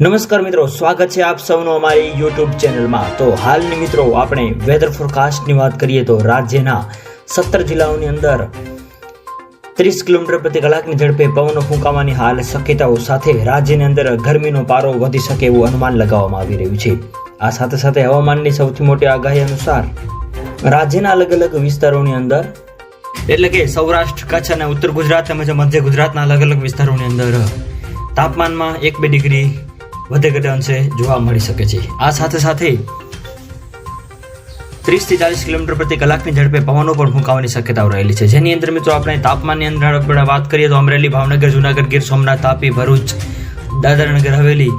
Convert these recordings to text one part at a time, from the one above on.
નમસ્કાર મિત્રો, સ્વાગત છે આપ સૌનો અમારી યુટ્યુબ ચેનલમાં. તો હાલની મિત્રો, આપણે વેધર ફોરકાસ્ટની વાત કરીએ તો રાજ્યના સત્તર જિલ્લાઓની અંદર ત્રીસ કિલોમીટર પ્રતિ કલાકની ઝડપે પવનો ફૂંકાવાની હાલ શક્યતાઓ સાથે રાજ્યની અંદર ગરમીનો પારો વધી શકે એવું અનુમાન લગાવવામાં આવી રહ્યું છે. આ સાથે સાથે હવામાનની સૌથી મોટી આગાહી અનુસાર રાજ્યના અલગ અલગ વિસ્તારોની અંદર, એટલે કે સૌરાષ્ટ્ર, કચ્છ અને ઉત્તર ગુજરાત તેમજ મધ્ય ગુજરાતના અલગ અલગ વિસ્તારોની અંદર તાપમાનમાં એક બે ડિગ્રી વધે ઘટે અંશે જોવા મળી શકે છે. આ સાથે સાથે ત્રીસથી ચાલીસ કિલોમીટર પ્રતિ કલાકની ઝડપે પવનો પણ ફૂંકાવાની શક્યતાઓ રહેલી છે. જેની અંદર મિત્રો આપણે તાપમાનની અંદર આપણે વાત કરીએ તો અમરેલી, ભાવનગર, જુનાગઢ, ગીર સોમનાથ, તાપી, ભરૂચ, દાદરાનગર, હવેલી,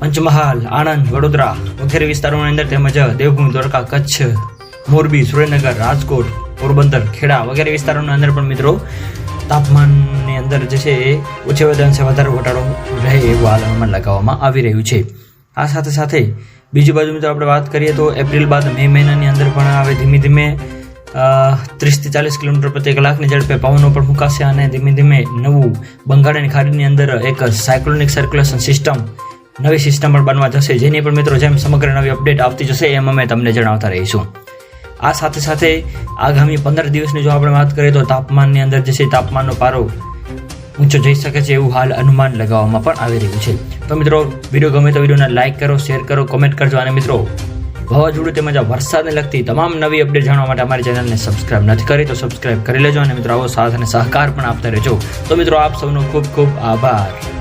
પંચમહાલ, આણંદ, વડોદરા વગેરે વિસ્તારોની અંદર તેમજ દેવભૂમિ, દ્વારકા, કચ્છ, મોરબી, સુરેન્દ્રનગર, રાજકોટ, પોરબંદર, ખેડા વગેરે વિસ્તારોની અંદર પણ મિત્રો તાપમાનની અંદર જે છે એ ઓછે અંશે વધારે ઘટાડો રહે એવું હાલ અનુમાન લગાવવામાં આવી રહ્યું છે. આ સાથે સાથે બીજી બાજુ મિત્રો આપણે વાત કરીએ તો એપ્રિલ બાદ મે મહિનાની અંદર પણ હવે ધીમે ધીમે ત્રીસથી ચાલીસ કિલોમીટર પ્રતિ કલાકની ઝડપે પવનો પણ ફૂંકાશે અને ધીમે ધીમે નવું બંગાળની ખાડીની અંદર એક સાયક્લોનિક સર્ક્યુલેશન સિસ્ટમ નવી સિસ્ટમ પણ બનવા જશે. જેની પણ મિત્રો જેમ સમગ્ર નવી અપડેટ આવતી જશે એમ અમે તમને જણાવતા રહીશું. આ સાથે સાથે આગામી પંદર દિવસની જો આપણે વાત કરીએ તો તાપમાનની અંદર જે છે તાપમાનનો પારો ઊંચો જઈ શકે છે એવું હાલ અનુમાન લગાવવામાં પણ આવી રહ્યું છે. તો મિત્રો, વીડિયો ગમે તો વિડીયોને લાઇક કરો શેર કરો કોમેન્ટ કરજો અને મિત્રો, વાવાઝોડું તેમજ આ વરસાદને લગતી તમામ નવી અપડેટ જાણવા માટે અમારી ચેનલને સબસ્ક્રાઇબ નથી કરી તો સબસ્ક્રાઇબ કરી લેજો અને મિત્રો, આવો સાથ અને સહકાર પણ આપતા રહેજો. તો મિત્રો, આપ સૌનો ખૂબ ખૂબ આભાર.